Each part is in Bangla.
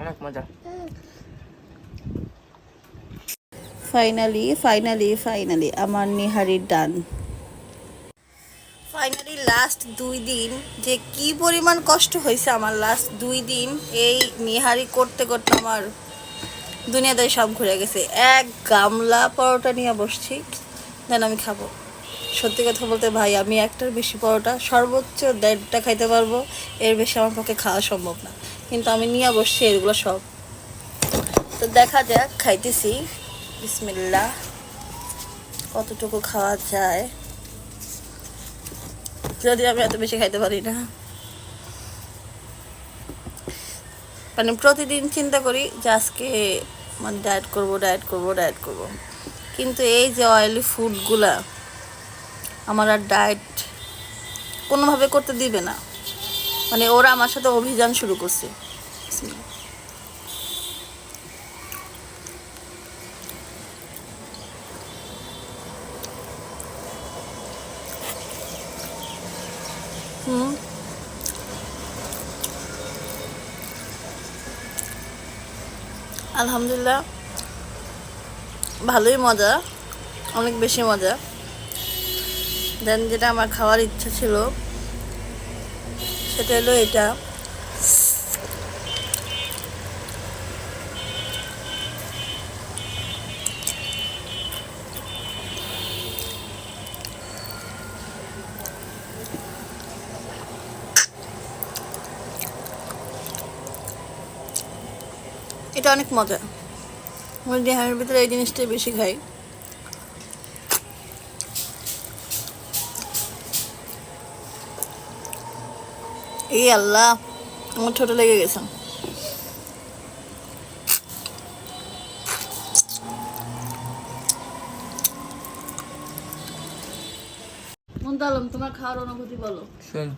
অনেক মজা। ফাইনালি ফাইনালি ফাইনালি আমার নিহারির ডান। ফাইনালি লাস্ট দুই দিন যে কি পরিমাণ কষ্ট হয়েছে আমার লাস্ট দুই দিন এই নিহারি করতে করতে আমার দুনিয়াদারি সব ঘুরে গেছে। এক গামলা পরোটা নিয়ে বসছি দেন আমি খাব। সত্যি কথা বলতে ভাই, আমি একটার বেশি পরোটা, সর্বোচ্চ দেড়টা খাইতে পারব, এর বেশি আমার পক্ষে খাওয়া সম্ভব না। কিন্তু আমি নিয়ে বসছি এগুলো সব। তো দেখা যাক, খাইতেছি। বিসমিল্লা কতটুকু খাওয়া যায়? যদি আমি এত বেশি খাইতে পারি না। মানে প্রতিদিন চিন্তা করি যে আজকে মানে ডায়েট করব ডায়েট করব ডায়েট করব। কিন্তু এই যে অয়েলি ফুডগুলা আমার আর ডায়েট কোনোভাবে করতে দিবে না। মানে ওরা আমার সাথে অভিযান শুরু করছে। হুম। আলহামদুলিল্লাহ। ভালোই মজা, অনেক বেশি মজা। দেন যেটা আমার খাওয়ার ইচ্ছা ছিল, সেটা হলো এটা। এটা অনেক মজা। আমার ডিহারের ভিতরে এই জিনিসটাই বেশি খাই। এই আল্লাহ আমার ছোট লেগে গেছে। তোমার খাওয়ার অনুভূতি বলো। শোন।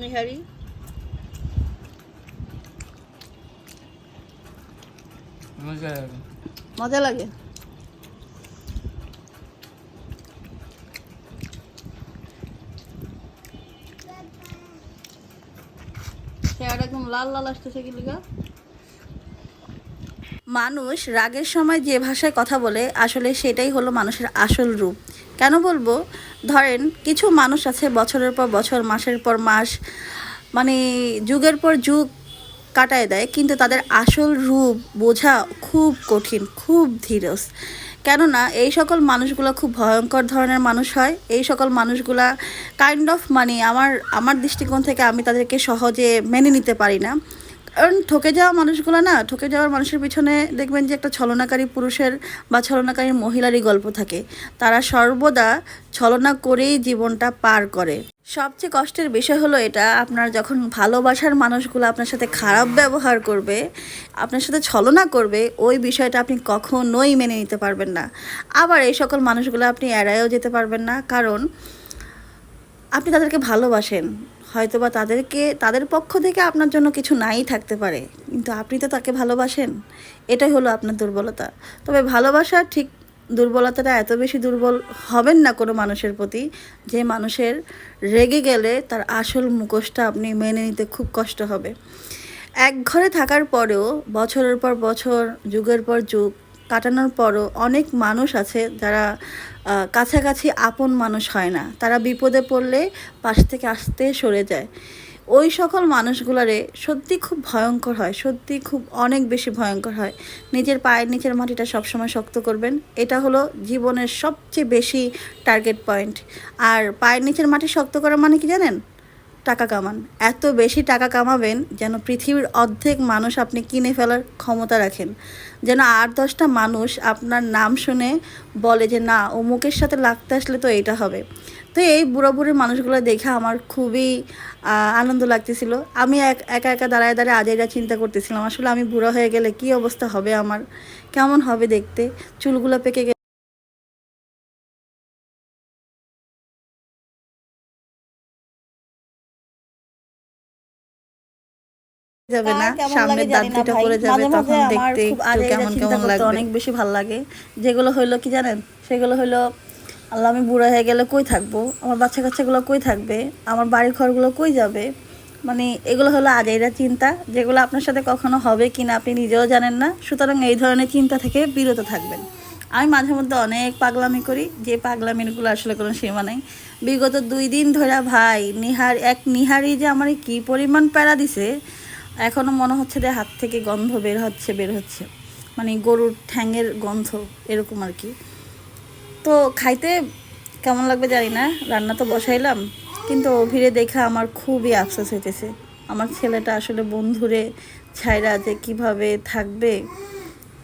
নিহারি? মজা লাগে। মজা লাগে? লাল লাল আসতেছে কি মানুষ রাগের সময় যে ভাষায় কথা বলে, আসলে সেটাই হলো মানুষের আসল রূপ। কেন বলব? ধরেন, কিছু মানুষ আছে বছরের পর বছর, মাসের পর মাস মানে যুগের পর যুগ কাটায় দেয়, কিন্তু তাদের আসল রূপ বোঝা খুব কঠিন, খুব ধীরস। কেননা এই সকল মানুষগুলো খুব ভয়ঙ্কর ধরনের মানুষ হয়। এই সকল মানুষগুলা কাইন্ড অফ মানে আমার আমার দৃষ্টিকোণ থেকে আমি তাদেরকে সহজে মেনে নিতে পারি না। কারণ ঠকে যাওয়া মানুষগুলো না, ঠকে যাওয়ার মানুষের পিছনে দেখবেন যে একটা ছলনাকারী পুরুষের বা ছলনাকারী মহিলারই গল্প থাকে। তারা সর্বদা ছলনা করেই জীবনটা পার করে। সবচেয়ে কষ্টের বিষয় হলো এটা, আপনার যখন ভালোবাসার মানুষগুলো আপনার সাথে খারাপ ব্যবহার করবে, আপনার সাথে ছলনা করবে, ওই বিষয়টা আপনি কখনোই মেনে নিতে পারবেন না। আবার এই সকল মানুষগুলো আপনি এড়াইও যেতে পারবেন না, কারণ আপনি তাদেরকে ভালোবাসেন। হয়তোবা তাদেরকে, তাদের পক্ষ থেকে আপনার জন্য কিছু নাই থাকতে পারে, কিন্তু আপনি তো তাকে ভালোবাসেন। এটাই হলো আপনার দুর্বলতা। তবে ভালোবাসা ঠিক দুর্বলতাটা এত বেশি দুর্বল হবেন না কোনো মানুষের প্রতি, যে মানুষের রেগে গেলে তার আসল মুখোশটা আপনি মেনে নিতে খুব কষ্ট হবে। এক ঘরে থাকার পরেও বছরের পর বছর, যুগের পর যুগ কাটানোর পরও অনেক মানুষ আছে যারা কাছাকাছি আপন মানুষ হয় না। তারা বিপদে পড়লে পাশ থেকে আসতে সরে যায়। ওই সকল মানুষগুলারে সত্যি খুব ভয়ঙ্কর হয়, সত্যি খুব অনেক বেশি ভয়ঙ্কর হয়। নিজের পায়ের নিচের মাটিটা সবসময় শক্ত করবেন। এটা হলো জীবনের সবচেয়ে বেশি টার্গেট পয়েন্ট আর পায়ের নিচের মাটি শক্ত করা মানে কি জানেন? টাকা কামান। এত বেশি টাকা কামাবেন যেন পৃথিবীর অর্ধেক মানুষ আপনি কিনে ফেলার ক্ষমতা রাখেন। যেন আট দশটা মানুষ আপনার নাম শুনে বলে যে, না, অমুকের সাথে লাগতে আসলে তো এটা হবে। তো এই বুড়ো বুড়ির মানুষগুলো দেখে আমার খুবই আনন্দ লাগতেছিল। আমি এক, একা একা দাঁড়ায় দাঁড়ায় আজেরা চিন্তা করতেছিলাম, আসলে আমি বুড়ো হয়ে গেলে কি অবস্থা হবে আমার? কেমন হবে দেখতে? চুলগুলো পেকে যাবে না কেমন দাঁত দুটো যাবে তখন দেখতে একটু কেমন কেমন লাগবে। অনেক বেশি ভালো লাগে। যেগুলো হইল কি জানেন? সেগুলো হইল আল্লাহ আমি বুড়া হয়ে গেলে কই থাকব? আমার বাচ্চা কাচ্চাগুলো কই থাকবে? আমার বাড়ির ঘরগুলো কই যাবে? মানে এগুলো হলো আজাইরা চিন্তা যেগুলো আপনার সাথে কখনো হবে কিনা আপনি নিজেও জানেন না। সুতরাং এই ধরনের চিন্তা থেকে বিরত থাকবেন। আমি মাঝে মধ্যে অনেক পাগলামি করি যে পাগলামিগুলো আসলে কোনো সীমা নেই। বিগত দুই দিন ধরে ভাই নিহার এক নিহারি যে আমার কি পরিমাণ প্যারা দিছে এখনও মনে হচ্ছে যে হাত থেকে গন্ধ বের হচ্ছে বের হচ্ছে। মানে গরুর ঠ্যাঙের গন্ধ এরকম আর কি। তো খাইতে কেমন লাগবে জানি না, রান্না তো বসাইলাম, কিন্তু অভিরে দেখা আমার খুবই আফসোস হইতেছে। আমার ছেলেটা আসলে বন্ধুরে ছাইরা যে কীভাবে থাকবে,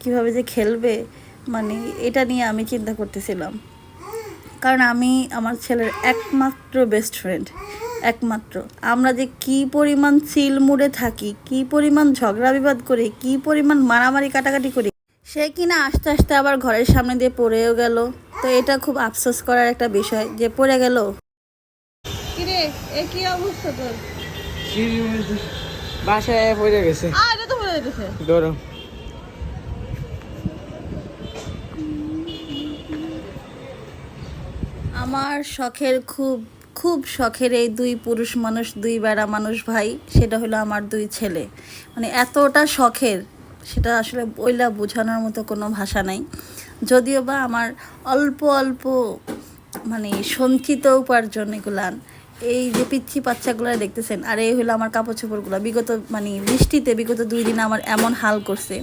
কীভাবে যে খেলবে মানে এটা নিয়ে আমি চিন্তা করতেছিলাম। কারণ আমি আমার ছেলের একমাত্র বেস্ট ফ্রেন্ড একমাত্র। আমরা যে কি পরিমাণ চিল মুড়ে থাকি কি পরিমাণ ঝগড়া বিবাদ করি কি পরিমাণ মারামারি কাটাকাটি করি সে কিনা আস্তে আস্তে আবার ঘরের সামনে দিয়ে পড়েও গেল। তো এটা খুব আফসোস করার একটা বিষয় যে পড়ে গেল। কিরে এ কি অবস্থা তোর? বাসায় পড়ে গেছে। আ এটা তো পড়ে যেতেছে ধরো। আমার শখের খুব খুব শখের এই দুই পুরুষ মানুষ, দুই বেড়া মানুষ ভাই, সেটা হলো আমার দুই ছেলে। মানে এতটা শখের, সেটা আসলে বইলা বোঝানোর মতো কোনো ভাষা নাই। যদিও বা আমার অল্প অল্প মানে সঞ্চিত উপার্জন এগুলান, এই যে পিচ্ছি বাচ্চাগুলো দেখতেছেন, আর এই হলো আমার কাপড় চোপড়গুলো। বিগত মানে বৃষ্টিতে বিগত দুই দিন আমার এমন হাল করছে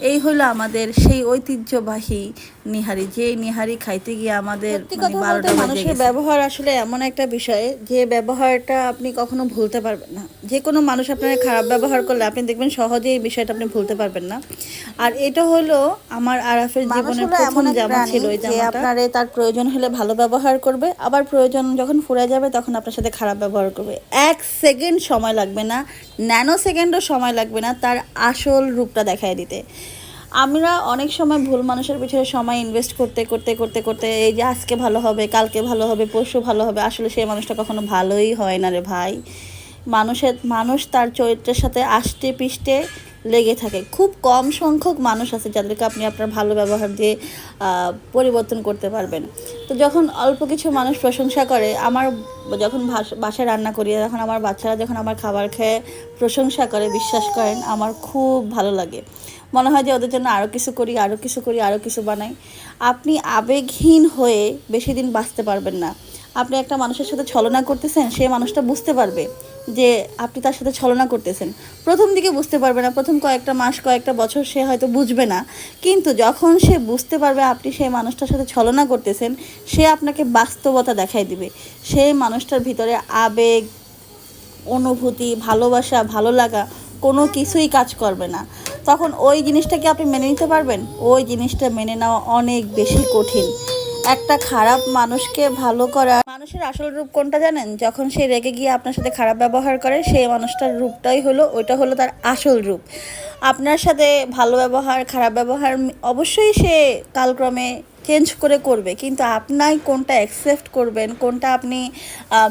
এই হলো আমাদের সেই ঐতিহ্যবাহী নিহারি। যে নিহারি খাইতে গিয়ে আমাদের মানে মানুষের ব্যবহার আসলে এমন একটা বিষয় যে ব্যবহারটা আপনি কখনো ভুলতে পারবেন না। যে কোনো মানুষ আপনার খারাপ ব্যবহার করলে আপনি দেখবেন সহজে এই বিষয়টা আপনি ভুলতে পারবেন না। আর এটা হলো আমার আরাফের জীবনের প্রথম জামা ছিল ওই আপনারে তার প্রয়োজন হলে ভালো ব্যবহার করবে আবার প্রয়োজন যখন ফুরে যাবে তখন আপনার সাথে খারাপ ব্যবহার করবে। এক সেকেন্ড সময় লাগবে না ন্যানো সেকেন্ডও সময় লাগবে না তার আসল রূপটা দেখায় দিতে। আমরা অনেক সময় ভুল মানুষের পিছনে সময় ইনভেস্ট করতে করতে করতে করতে এই যে আজকে ভালো হবে, কালকে ভালো হবে, পরশু ভালো হবে, আসলে সেই মানুষটা কখনো ভালোই হয় না রে ভাই। মানুষের, মানুষ তার চরিত্রের সাথে আষ্টে পিষ্টে লেগে থাকে। খুব কম সংখ্যক মানুষ আছে যাদেরকে আপনি আপনার ভালো ব্যবহার দিয়ে পরিবর্তন করতে পারবেন। তো যখন অল্প কিছু মানুষ প্রশংসা করে, আমার যখন বাসায় রান্না করি যখন আমার বাচ্চারা যখন আমার খাবার খেয়ে প্রশংসা করে, বিশ্বাস করেন, আমার খুব ভালো লাগে। মনে হয় যে ওদের জন্য আরও কিছু করি আরও কিছু করি আরও কিছু বানাই। আপনি আবেগহীন হয়ে বেশি দিন বাঁচতে পারবেন না। আপনি একটা মানুষের সাথে ছলনা করতেছেন, সে মানুষটা বুঝতে পারবে যে আপনি তার সাথে ছলনা করতেছেন। প্রথম দিকে বুঝতে পারবে না, প্রথম কয়েকটা মাস, কয়েকটা বছর সে হয়তো বুঝবে না। কিন্তু যখন সে বুঝতে পারবে আপনি সেই মানুষটার সাথে ছলনা করতেছেন, সে আপনাকে বাস্তবতা দেখাই দিবে। সেই মানুষটার ভিতরে আবেগ, অনুভূতি, ভালোবাসা, ভালো লাগা কোনো কিছুই কাজ করবে না। তখন ওই জিনিসটাকে আপনি মেনে নিতে পারবেন? ওই জিনিসটা মেনে নেওয়া অনেক বেশি কঠিন। একটা খারাপ মানুষকে ভালো করা, মানুষের আসল রূপ কোনটা জানেন? যখন সে রেগে গিয়ে আপনার সাথে খারাপ ব্যবহার করে, সেই মানুষটার রূপটাই হলো, ওইটা হলো তার আসল রূপ। আপনার সাথে ভালো ব্যবহার, খারাপ ব্যবহার অবশ্যই সে কালক্রমে চেঞ্জ করে করবে। কিন্তু আপনাই কোনটা অ্যাকসেপ্ট করবেন, কোনটা আপনি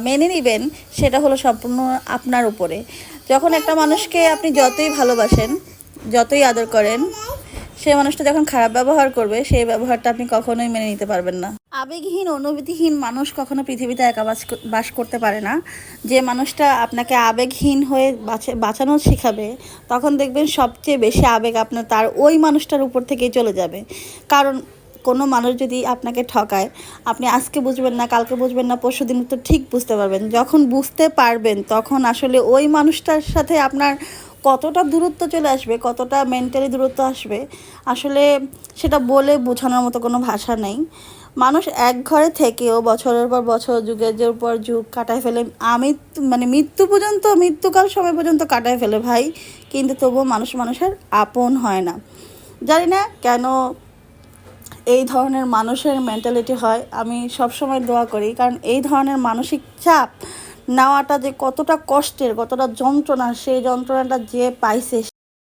মেনে নেবেন, সেটা হলো সম্পূর্ণ আপনার উপরে। যখন একটা মানুষকে আপনি যতই ভালোবাসেন যতই আদর করেন, সে মানুষটা যখন খারাপ ব্যবহার করবে, সেই ব্যবহারটা আপনি কখনোই মেনে নিতে পারবেন না। আবেগহীন, অনুভূতিহীন মানুষ কখনো পৃথিবীতে একা বাস করতে পারে না। যে মানুষটা আপনাকে আবেগহীন হয়ে বাঁচে- বাঁচানো শেখাবে, তখন দেখবেন সবচেয়ে বেশি আবেগ আপনার, তার ওই মানুষটার উপর থেকেই চলে যাবে। কারণ কোনো মানুষ যদি আপনাকে ঠকায়, আপনি আজকে বুঝবেন না, কালকে বুঝবেন না পরশু দিন তো ঠিক বুঝতে পারবেন। যখন বুঝতে পারবেন, তখন আসলে ওই মানুষটার সাথে আপনার কতটা দূরত্ব চলে আসবে, কতটা মেন্টালি দূরত্ব আসবে, আসলে সেটা বলে বোঝানোর মতো কোনো ভাষা নেই। মানুষ এক ঘরে থেকেও বছরের পর বছর, যুগের পর যুগ কাটায় ফেলে। আমি মানে মৃত্যু পর্যন্ত, মৃত্যুকাল সময় পর্যন্ত কাটায় ফেলে ভাই, কিন্তু তবুও মানুষ মানুষের আপন হয় না। জানি না কেন এই ধরনের মানুষের মেন্টালিটি হয়। আমি সবসময় দোয়া করি, কারণ এই ধরনের মানসিক চাপ নেওয়াটা যে কতটা কষ্টের কতটা যন্ত্রণা সেই যন্ত্রণাটা যে পাইছে